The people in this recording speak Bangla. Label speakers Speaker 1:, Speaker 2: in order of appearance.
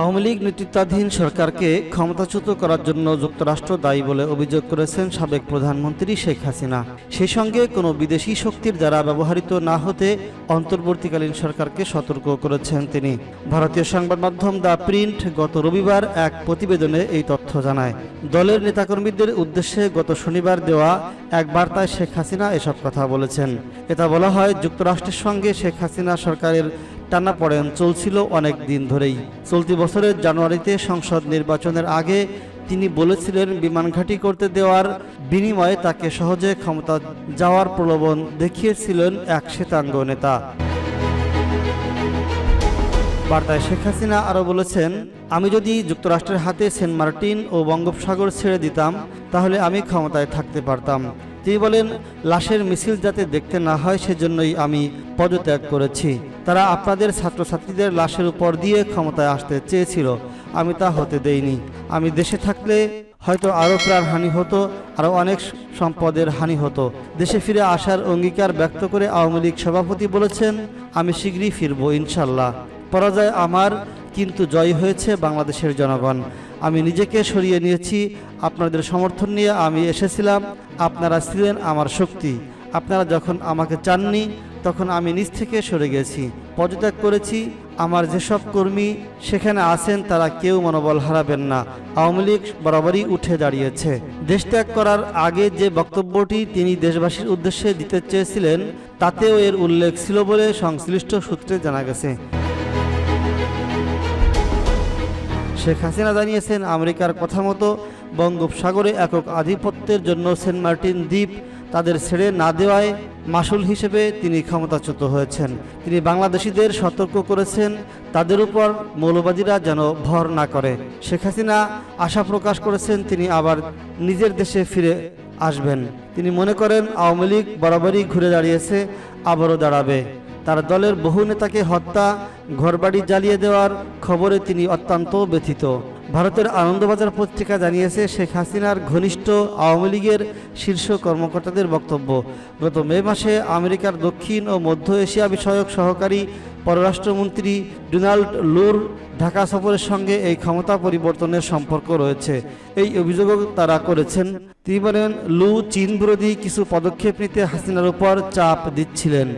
Speaker 1: আওয়ামী লীগ নেতৃত্বাধীন সরকারকে ক্ষমতাচ্যুত করার জন্য যুক্তরাষ্ট্র দায়ী বলে অভিযোগ করেছেন সাবেক প্রধানমন্ত্রী শেখ হাসিনা। সেই সঙ্গে কোনো বিদেশি শক্তির দ্বারা ব্যবহৃত না হতে অন্তর্বর্তীকালীন সরকারকে সতর্ক করেছেন তিনি। ভারতীয় সংবাদ মাধ্যম দ্য প্রিন্ট গত রবিবার এক প্রতিবেদনে এই তথ্য জানায়। দলের নেতাকর্মীদের উদ্দেশ্যে গত শনিবার দেওয়া এক বার্তায় শেখ হাসিনা এসব কথা বলেছেন। এটা বলা হয়, যুক্তরাষ্ট্রের সঙ্গে শেখ হাসিনা সরকারের টানাপড়েন চলছিল অনেক দিন ধরেই। চলতি বছরের জানুয়ারিতে সংসদ নির্বাচনের আগে তিনি বলেছিলেন, বিমান ঘাঁটি করতে দেওয়ার বিনিময়ে তাকে সহজে ক্ষমতা যাওয়ার প্রলোভন দেখিয়েছিলেন এক শ্বেতাঙ্গ নেতা। বার্তায় শেখ হাসিনা আরও বলেছেন, আমি যদি যুক্তরাষ্ট্রের হাতে সেন্ট মার্টিন ও বঙ্গোপসাগর ছেড়ে দিতাম, তাহলে আমি ক্ষমতায় থাকতে পারতাম। তিনি বলেন, লাশের মিছিল যাতে দেখতে না হয়, সেজন্যই আমি পদত্যাগ করেছি। তারা আপনাদের ছাত্রছাত্রীদের লাশের উপর দিয়ে ক্ষমতায় আসতে চেয়েছিল। আমি তা হতে দেইনি। আমি দেশে থাকলে হয়তো আরও প্রাণ হানি হতো, আরও অনেক সম্পদের হানি হতো। দেশে ফিরে আসার অঙ্গীকার ব্যক্ত করে আওয়ামী লীগ সভাপতি বলেছেন, আমি শীঘ্রই ফিরবো ইনশাল্লাহ। পরাজয় আমার কিন্তু জয় হয়েছে বাংলাদেশের জনগণ। আমি নিজেকে সরিয়ে নিয়েছি, আপনাদের সমর্থন নিয়ে আমি এসেছিলাম, আপনারা ছিলেন আমার শক্তি। আপনারা যখন আমাকে চাননি, তখন আমি নিজ থেকে সরে গেছি, পদত্যাগ করেছি, আমার যেসব কর্মী সেখানে আছেন তারা কেউ মনোবল হারাবেন না। আওয়ামী লীগ বরাবরই উঠে দাঁড়িয়েছে। দেশ ত্যাগ করার আগে যে বক্তব্যটি তিনি দেশবাসীর উদ্দেশ্যে দিতে চেয়েছিলেন, তাতেও এর উল্লেখ ছিল বলে সংশ্লিষ্ট সূত্রে জানা গেছে। শেখ হাসিনা জানিয়েছেন, আমেরিকার কথা মতো বঙ্গোপসাগরে একক আধিপত্যের জন্য সেন্ট মার্টিন দ্বীপ তাদের ছেড়ে না দেওয়ায় মাসুল হিসেবে তিনি ক্ষমতাচ্যুত হয়েছেন। তিনি বাংলাদেশিদের সতর্ক করেছেন, তাদের উপর মৌলবাদীরা যেন ভর না করে। শেখ হাসিনা আশা প্রকাশ করেছেন, তিনি আবার নিজের দেশে ফিরে আসবেন। তিনি মনে করেন, আওয়ামী লীগ বরাবরই ঘুরে দাঁড়িয়েছে, আবারও দাঁড়াবে। তার দলের বহু নেতাকে হত্যা, ঘরবাড়ি জ্বালিয়ে দেওয়ার খবরে তিনি অত্যন্ত ব্যথিত। ভারতের আনন্দবাজার পত্রিকা জানিয়েছে, শেখ হাসিনার ঘনিষ্ঠ আওয়ামী লীগের শীর্ষ কর্মকর্তাদের বক্তব্য। গত মে মাসে আমেরিকার দক্ষিণ ও মধ্য এশিয়া বিষয়ক সহকারী পররাষ্ট্রমন্ত্রী ডোনাল্ড লুর ঢাকা সফরের সঙ্গে এই ক্ষমতা পরিবর্তনের সম্পর্ক রয়েছে। এই অভিযোগও তারা করেছেন। তিনি বলেন, লু চীন বিরোধী কিছু পদক্ষেপ নিতে হাসিনার উপর চাপ দিচ্ছিলেন।